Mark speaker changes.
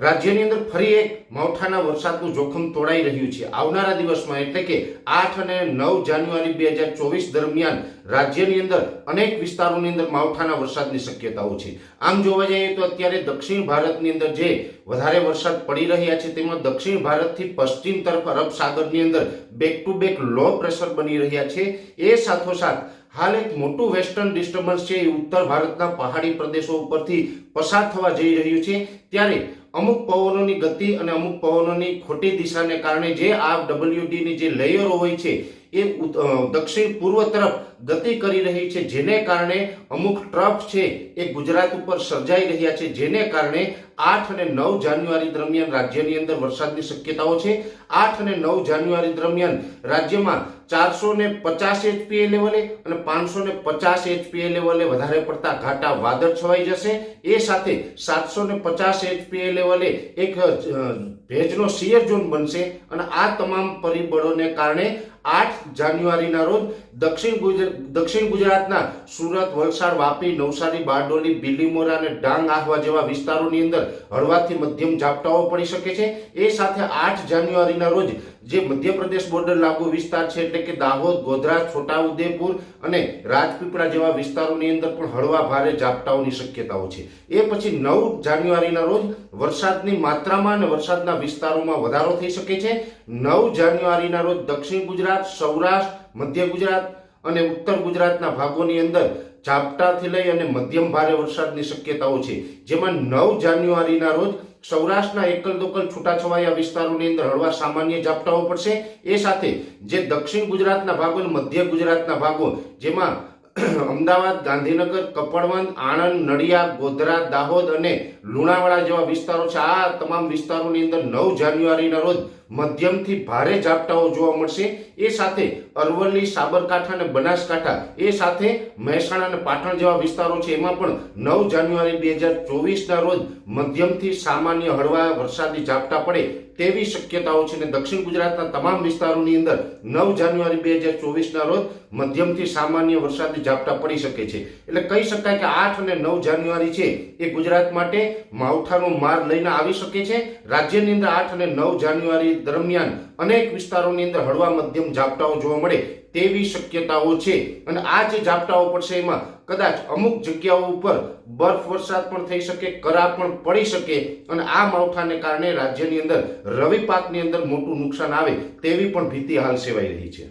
Speaker 1: રાજ્યની અંદર ફરી એક માવઠાના વરસાદનું જોખમ તોડાઈ રહ્યું છે. આવનારા દિવસમાં એટલે કે આઠ અને નવ જાન્યુઆરી બે હજાર ચોવીસ દરમિયાન રાજ્યની અંદર અનેક વિસ્તારોની અંદર માવઠાના વરસાદની શક્યતાઓ છે. આમ જોવા જઈએ તો અત્યારે દક્ષિણ ભારતની અંદર જે વધારે વરસાદ પડી રહ્યા છે, તેમાં દક્ષિણ ભારતથી પશ્ચિમ તરફ અરબ સાગરની અંદર back to back low pressure બની રહ્યા છે. એ સાથોસાથ હાલ એક મોટું વેસ્ટર્ન ડિસ્ટર્બન્સ છે એ ઉત્તર ભારતના પહાડી પ્રદેશો ઉપરથી પસાર થવા જઈ રહ્યું છે. ત્યારે અમુક પવનોની ગતિ અને અમુક પવનોની ખોટી દિશાને કારણે જે આ ડબલ્યુડીની જે લેયરો હોય છે, એ દક્ષિણ પૂર્વ તરફ ગતિ કરી રહી છે, જેને કારણે અમુક ટ્રફ છે, એ ગુજરાત ઉપર સર્જાઈ રહ્યા છે, જેને કારણે આઠ અને નવ જાન્યુઆરી દરમિયાન રાજ્યની અંદર વરસાદની શક્યતાઓ છે. આઠ અને નવ જાન્યુઆરી દરમિયાન રાજ્યમાં ચારસો ને પચાસ એચપીએ લેવલે અને પાંચસો પચાસ એચપીએ લેવલે વધારે પડતા ઘાટા વાદળ છવાઈ જશે. એ સાથે સાતસો પચાસ એચપીએ લેવલે એક ભેજનો સિયર ઝોન બનશે અને આ તમામ પરિબળોને કારણે આઠ જાન્યુઆરીના રોજ દક્ષિણ દક્ષિણ ગુજરાતના સુરત, વલસાડ, વાપી, નવસારી, બારડોલી બિલીમોરા અને ડાંગ આહવા જેવા વિસ્તારોની અંદર હળવાથી મધ્યમ ઝાપટાઓ પડી શકે છે. એ સાથે આઠ જાન્યુઆરીના રોજ જે મધ્યપ્રદેશ બોર્ડર લાગુ વિસ્તાર છે એટલે કે દાહોદ, ગોધરા, છોટાઉદેપુર અને રાજપીપળા જેવા વિસ્તારોની અંદર પણ હળવા ભારે ઝાપટાઓની શક્યતાઓ છે. એ પછી નવ જાન્યુઆરીના રોજ વરસાદની માત્રામાં અને વરસાદના વિસ્તારોમાં વધારો થઈ શકે છે. નવ જાન્યુઆરીના રોજ દક્ષિણ ગુજરાત, સૌરાષ્ટ્ર, મધ્ય ગુજરાત અને ઉત્તર ગુજરાતના ભાગોની અંદર ઝાપટાથી લઈ અને મધ્યમ ભારે વરસાદની શક્યતાઓ છે. જેમાં નવ જાન્યુઆરીના રોજ સૌરાષ્ટ્રના એકલ દોકલ છૂટાછવાયા વિસ્તારોની અંદર હળવા સામાન્ય ઝાપટાઓ પડશે. એ સાથે જે દક્ષિણ ગુજરાતના ભાગો અને મધ્ય ગુજરાતના ભાગો, જેમાં અમદાવાદ, ગાંધીનગર કપડવંત આણંદ, નડિયાદ, ગોધરા, દાહોદ અને લુણાવાડા જેવા વિસ્તારો છે. આ તમામ વિસ્તારોની અંદર નવ જાન્યુઆરીના રોજ મધ્યમથી ભારે ઝાપટાઓ જોવા મળશે. એ સાથે અરવલ્લી, સાબરકાંઠા અને બનાસકાંઠા, એ સાથે મહેસાણા અને પાટણ જેવા વિસ્તારો છે. એમાં પણ નવ જાન્યુઆરી બે હજાર ચોવીસના રોજ મધ્યમથી સામાન્ય હળવા વરસાદી ઝાપટા પડે તેવી શક્યતાઓ છે. અને દક્ષિણ ગુજરાતના તમામ વિસ્તારોની અંદર નવ જાન્યુઆરી બે હજાર ચોવીસના રોજ મધ્યમથી સામાન્ય વરસાદી ઝાપટા પડી શકે છે. એટલે કહી શકાય કે આઠ અને નવ જાન્યુઆરી છે, એ ગુજરાત માટે માવઠાનો માર લઈને આવી શકે છે. રાજ્યની અંદર આઠ અને નવ જાન્યુઆરી દરમિયાન અનેક વિસ્તારોની અંદર હળવા મધ્યમ ઝાપટાઓ જોવા મળે તેવી શક્યતાઓ છે. અને આ જે ઝાપટાઓ પડશે એમાં કદાચ અમુક જગ્યાઓ ઉપર બરફ વરસાદ પણ થઈ શકે કરા પણ પડી શકે. અને આ માવઠાને કારણે રાજ્યની અંદર રવિ પાકની અંદર મોટું નુકસાન આવે તેવી પણ ભીતિ હાલ સેવાઈ રહી છે.